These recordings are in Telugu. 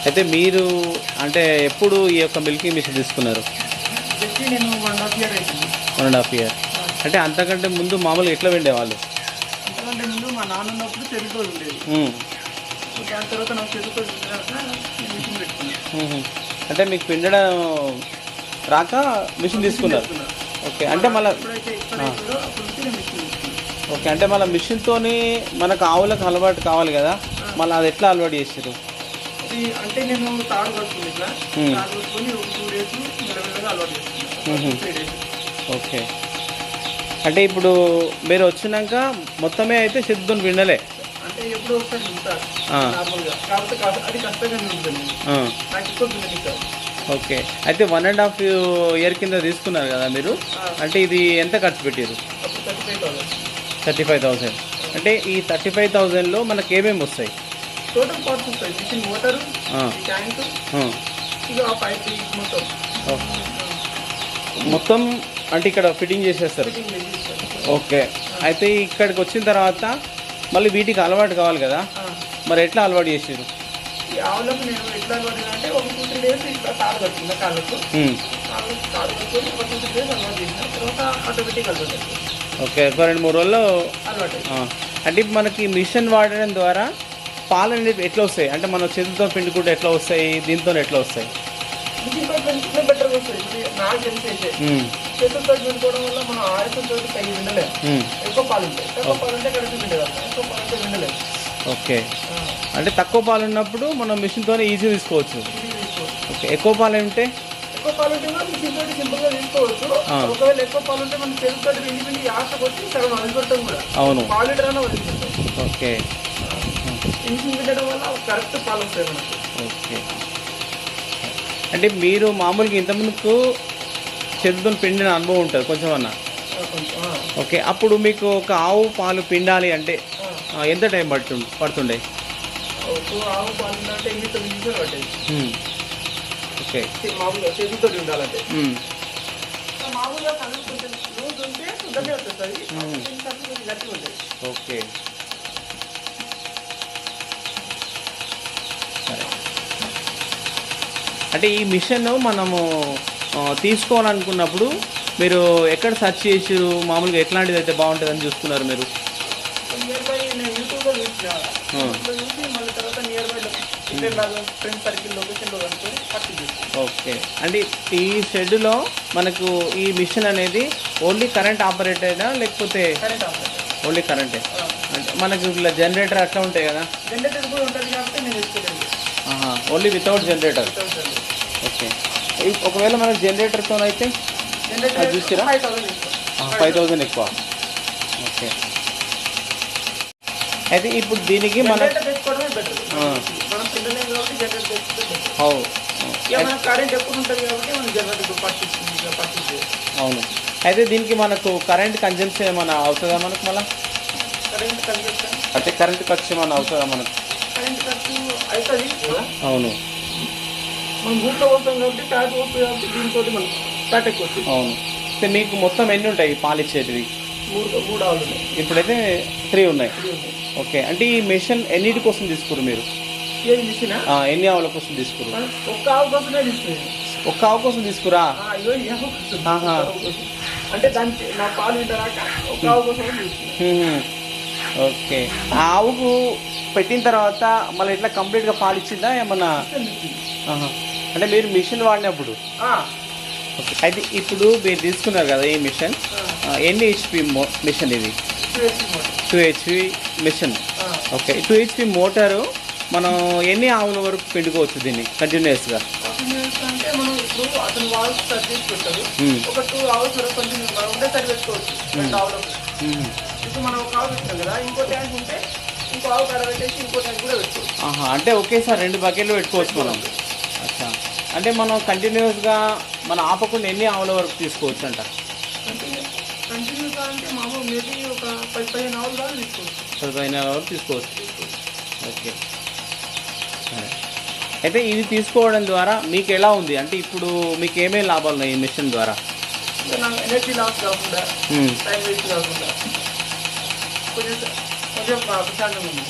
అయితే మీరు అంటే ఎప్పుడు ఈ యొక్క మిల్కింగ్ మిషన్ తీసుకున్నారు? వన్ అండ్ హాఫ్ ఇయర్ అంటే అంతకంటే ముందు మామూలుగా ఎట్లా వెండే వాళ్ళు అంటే మీకు పిండడం రాక మిషన్ తీసుకున్నారు? ఓకే అంటే మళ్ళీ ఓకే అంటే మళ్ళీ మిషన్తోని మనకు ఆవులకు అలవాటు కావాలి కదా. మళ్ళీ అది ఎట్లా అలవాటు చేసారు ఇది అంటే నేను తాడు కట్టుకుని ఇట్లా. తాడు కట్టుకొని ఒక టూ డేస్ మెల్లమెల్లగా అలవాటు చేసుకున్నాను త్రీ డేస్. ఓకే. అంటే ఇప్పుడు మీరు వచ్చినాక మొత్తమే అయితే సిద్ధం పిండలే? అంటే ఎప్పుడో ఒకసారి ఉంటారు ఆ. నార్మల్గా. కాకపోతే కాస్త- అది కష్టంగానే ఉంటుంది. ఆ, నాకు ఎక్కువ తిననిస్తారు ఓకే. అయితే వన్ అండ్ హాఫ్ ఇయర్ కింద తీసుకున్నారు కదా మీరు? అంటే ఇది ఎంత ఖర్చు పెట్టారు థర్టీ ఫైవ్ థౌసండ్. థౌజండ్ అంటే ఈ థర్టీ ఫైవ్ థౌజండ్లో మనకి ఏమేమి వస్తాయి? టోటల్ పార్ట్స్ వస్తాయి మిషన్ మోటారు ఆ, ట్యాంక్ ఆ, ఇక ఆ పైప్ మొత్తం. అంటే ఇక్కడ ఫిట్టింగ్ చేసేస్తారు? ఓకే. అయితే ఇక్కడికి వచ్చిన తర్వాత మళ్ళీ వీటికి అలవాటు కావాలి కదా? మరి ఎట్లా అలవాటు చేసారు ఈ ఆవులకు నేను ఎట్లా అలవాటు అంటే ఒక టూ త్రీ డేస్ ఇట్లా తాడు కట్టుకున్నా కాళ్ళకు. కాళ్ళు తాడు కట్టుకొని ఒక టూ త్రీ డేస్ అలవాటు చేసిన. తర్వాత ఆటోమేటిక్ అలవాటు. ఓకే ఒక రెండు మూడు రోజుల్లో అంటే ఇప్పుడు మనకి మిషన్ వాడడం ద్వారా పాలు అనేది ఎట్లా వస్తాయి? అంటే మనం చేతితో పిండుకుంటే ఎట్లా వస్తాయి? దీంతో ఎట్లా వస్తాయి? చేతులతో వల్ల మనం ఎక్కువ పాలు ఉంటాయి. తక్కువ పాలు ఉంటే కరెక్ట్ ఎక్కువ పాలు ఉంటే ఓకే. అంటే తక్కువ పాలు ఉన్నప్పుడు మనం మిషన్తోనే ఈజీ తీసుకోవచ్చు. ఓకే ఎక్కువ పాలు ఉంటే? ఎక్కువ పాలు ఉంటే తోటి సింపుల్ తీసుకోవచ్చు. ఒకవేళ ఎక్కువ పాలు ఉంటే మనం చేతులతో పిండి పిండి యాసకు వచ్చి సగం కూడా. అవును. పాలు లీటర్ అన్న వదిలిపెట్టాం. ఓకే. పెట్టడం వల్ల కరెక్ట్ పాలు వస్తాయి మనకు. ఓకే. అంటే మీరు మామూలుగా ఇంతకుముందుకు చేతితో పిండిన అనుభవం ఉంటుంది కొంచెం అన్న? ఓకే. అప్పుడు మీకు ఒక ఆవు పాలు పిండాలి అంటే ఎంత టైం పడుతు పడుతుండే? ఆవు పాలు ఉందంటే ఎనిమిది తొమ్మిది నిమిషాలు పట్టాయి ఉమ్, ఓకే మామూలుగా చేతులతో ఉండాలంటే. ఉమ్, మామూలుగా ఉంటే సుద్దనే వస్తుంది గట్టిగా ఉంటుంది. ఓకే అంటే ఈ మిషన్ మనము తీసుకోవాలనుకున్నప్పుడు మీరు ఎక్కడ సెర్చ్ చేసారు మామూలుగా ఎట్లాంటిది అయితే బాగుంటుందని చూసుకున్నారు మీరు? నియర్ బై ఫ్రెండ్ సర్కిల్ లొకేషన్లో కనుక్కొని ఓకే అంటే ఈ షెడ్లో మనకు ఈ మిషన్ అనేది ఓన్లీ కరెంట్ ఆపరేటెడా లేకపోతే కరెంట్ ఆపరేటర్ ఓన్లీ కరెంటే అంటే మనకు ఇట్లా జనరేటర్ అట్లా ఉంటాయి కదా? జనరేటర్ కూడా ఉంటుంది కాబట్టి నేను తెచ్చుకోలేదు ఓన్లీ వితౌట్ జనరేటర్ ఓకే ఒకవేళ మనకు జనరేటర్తో అయితే అది చూసిరా? ఫైవ్ థౌజండ్ ఎక్కువ. ఓకే అయితే ఇప్పుడు దీనికి మన జనరేటర్ కరెంట్ ఎక్కువ ఉంటుంది కాబట్టి మనం జనరేటర్ పర్చేస్ పర్చేస్ చేయాలి. అవును. అయితే దీనికి మనకు కరెంట్ కన్జంప్షన్ ఏమైనా అవుతుందా మనకు మళ్ళీ? కరెంట్ కన్జప్షన్ అంటే కరెంట్ ఖర్చు ఏమైనా అవుతుందా మనకు? కరెంట్ ఖర్చు అవుతుంది. అవును. మనం పోతాం కాబట్టి కాబట్టి దీంతో మనం ఫ్యాట్ ఎక్కువ వస్తుంది. అవును. అయితే మీకు మొత్తం ఎన్ని ఉంటాయి పాలు ఇచ్చేటివి మూడు మూడు ఆవులు ఉన్నాయి. ఇప్పుడైతే త్రీ ఉన్నాయి. ఓకే అంటే ఈ మెషిన్ ఎన్నిటి కోసం తీసుకురు మీరు? ఎన్ని ఆవుల కోసం తీసుకురు? ఒక్క ఆవు కోసమే తీసుకున్నాను ఒక్క ఆవు కోసం తీసుకురా? కోసం. కోసం. అంటే దానికి నా పాలు వింటారాక ఆవు కోసమే తీసుకున్నాను హ్మ్. ఓకే. ఆ ఆవుకు పెట్టిన తర్వాత మళ్ళీ ఇట్లా కంప్లీట్గా పాలు ఇచ్చిందా ఏమన్నా. అంటే మీరు మిషన్ వాడినప్పుడు. అయితే ఇప్పుడు మీరు తీసుకున్నారు కదా ఈ మిషన్. ఎన్ని హెచ్పి మిషన్ ఇది. Two HP machine. Okay. Two HP motor మనం ఎన్ని ఆవుల వరకు పిండుకోవచ్చు దీన్ని? కంటిన్యూస్గా అంటే ఒకేసారి రెండు బకెట్లు పెట్టుకోవచ్చు మనం. అచ్చా. అంటే మనం కంటిన్యూస్గా మనం ఆపకుండా ఎన్ని ఆవుల వరకు తీసుకోవచ్చు అంట పది పదిహేను ఆవులు తీసుకోవచ్చు. ఓకే. అయితే ఇది తీసుకోవడం ద్వారా మీకు ఎలా ఉంది? అంటే ఇప్పుడు మీకు ఏమేమి లాభాలు ఉన్నాయి ఈ మిషన్ ద్వారా? ఎనర్జీ లాస్ కాకుండా మ్మ్. టైం వేస్ట్ కాకుండా కొంచెం కొంచెం ప్రశాంతంగా ఉంది.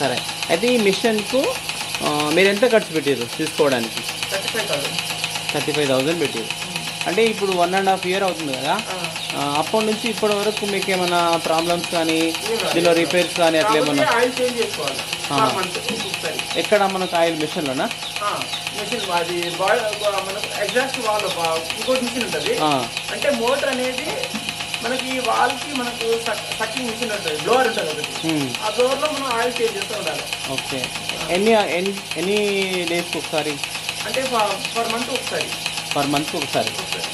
సరే. అయితే ఈ మిషన్కు మీరు ఎంత ఖర్చు పెట్టారు తీసుకోవడానికి? Thirty five thousand. Thirty five thousand పెట్టారు అంటే ఇప్పుడు వన్ అండ్ హాఫ్ ఇయర్ అవుతుంది కదా? అప్పటి నుంచి ఇప్పటి వరకు మీకు ఏమైనా ప్రాబ్లమ్స్ కానీ దీనిలో రిపేర్స్ కానీ అట్లా ఏమన్నా? ఆయిల్ చేంజ్ చేసుకోవాలి. మంత్ ఒకసారి ఎక్కడ మనకు ఆయిల్ మిషన్లోనా? మిషన్ అది మనకు ఎగ్జాస్ట్ వాల్ ఇంకోటి మిషన్ ఉంటుంది. అంటే మోటార్ అనేది మనకి వాల్కి మనకు సక్కింగ్ మిషన్ ఉంటుంది బ్లోవర్ ఉంటుంది ఒకటి. ఆ బ్లోవర్లో మనం ఆయిల్ చేంజ్ చేస్తూ ఉండాలి. ఓకే. ఎన్ని ఎన్ని డేస్కి ఒకసారి? అంటే పర్ మంత్ ఒకసారి. పర్ ఒకసారి. ఒకసారి.